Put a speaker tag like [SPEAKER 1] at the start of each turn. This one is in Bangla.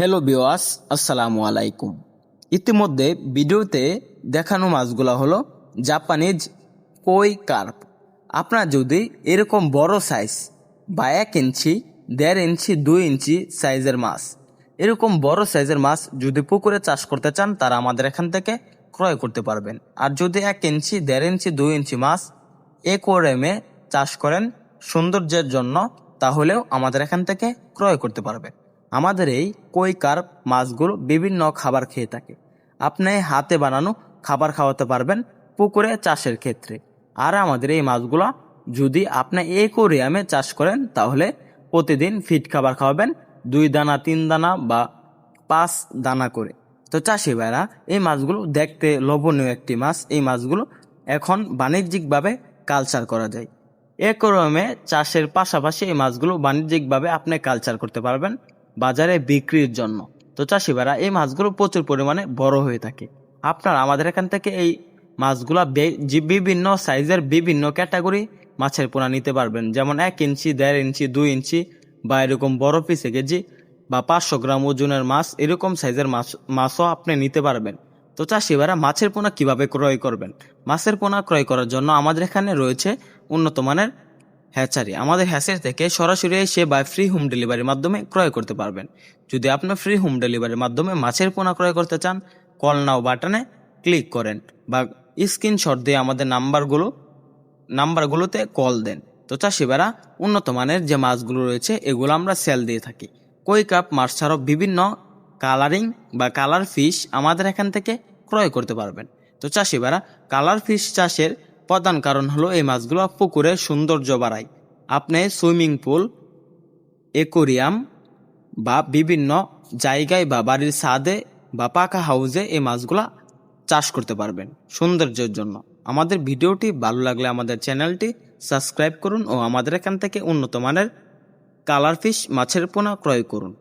[SPEAKER 1] হ্যালো বিওয়াস আসসালামু আলাইকুম ইতিমধ্যে ভিডিওতে দেখানো মাছগুলো হলো জাপানিজ কই কার্প আপনার যদি এরকম বড় সাইজ বা এক ইঞ্চি, দেড় ইঞ্চি, দুই ইঞ্চি সাইজের মাছ, এরকম বড় সাইজের মাছ যদি পুকুরে চাষ করতে চান, তারা আমাদের এখান থেকে ক্রয় করতে পারবেন। আর যদি এক ইঞ্চি, দেড় ইঞ্চি, দুই ইঞ্চি মাছ একোরেমে চাষ করেন সৌন্দর্যের জন্য, তাহলেও আমাদের এখান থেকে ক্রয় করতে পারবেন। আমাদের এই কই মাছগুলো বিভিন্ন খাবার খেয়ে থাকে। আপনি হাতে বানানো খাবার খাওয়াতে পারবেন পুকুরে চাষের ক্ষেত্রে। আর আমাদের এই মাছগুলো যদি আপনি একোরিয়ামে চাষ করেন, তাহলে প্রতিদিন ফিট খাবার খাওয়াবেন দুই দানা, তিন দানা বা পাঁচ দানা করে। তো চাষি ভাইরা, এই মাছগুলো দেখতে লোভনীয় একটি মাছ। এই মাছগুলো এখন বাণিজ্যিকভাবে কালচার করা যায়। একরমে চাষের পাশাপাশি এই মাছগুলো বাণিজ্যিকভাবে আপনি কালচার করতে পারবেন। বাজারে বিক্রির জন্য। তো চাষি এই মাছগুলো প্রচুর পরিমাণে বড় হয়ে থাকে। আপনারা আমাদের এখান থেকে এই মাছগুলা বিভিন্ন সাইজের বিভিন্ন ক্যাটাগরি মাছের পোনা নিতে পারবেন। যেমন এক ইঞ্চি, দেড় ইঞ্চি, দুই ইঞ্চি বা এরকম বড় পিসে কেজি বা পাঁচশো গ্রাম ওজনের মাছ এরকম সাইজের মাছ, মাছও আপনি নিতে পারবেন। তো চাষিবারা মাছের পোনা কীভাবে ক্রয় করবেন? মাছের পোনা ক্রয় করার জন্য আমাদের এখানে রয়েছে উন্নত মানের হ্যাচারি। আমাদের হ্যাচারি থেকে সরাসরি এসে বা ফ্রি হোম ডেলিভারির মাধ্যমে ক্রয় করতে পারবেন। যদি আপনি ফ্রি হোম ডেলিভারির মাধ্যমে মাছের পোনা ক্রয় করতে চান কল নাও বাটনে ক্লিক করেন বা স্ক্রিনশট দিয়ে আমাদের নাম্বারগুলো, নাম্বারগুলোতে কল দেন। তো চাষিবারা উন্নত মানের যে মাছগুলো রয়েছে, এগুলো আমরা সেল দিয়ে থাকি। কই কাপ মাছ ছাড়াও বিভিন্ন কালারিং বা কালার ফিশ আমাদের এখান থেকে ক্রয় করতে পারবেন। তো চাষিবারা কালার ফিশ চাষের প্রধান কারণ হলো এই মাছগুলো পুকুরের সৌন্দর্য বাড়ায়। আপনি সুইমিং পুল, একোরিয়াম বা বিভিন্ন জায়গায় বা বাড়ির ছাদে বা পাকা হাউজে এই মাছগুলা চাষ করতে পারবেন সৌন্দর্যের জন্য। আমাদের ভিডিওটি ভালো লাগলে আমাদের চ্যানেলটি সাবস্ক্রাইব করুন ও আমাদের এখান থেকে উন্নত মানের কালার ফিশ মাছের পোনা ক্রয় করুন।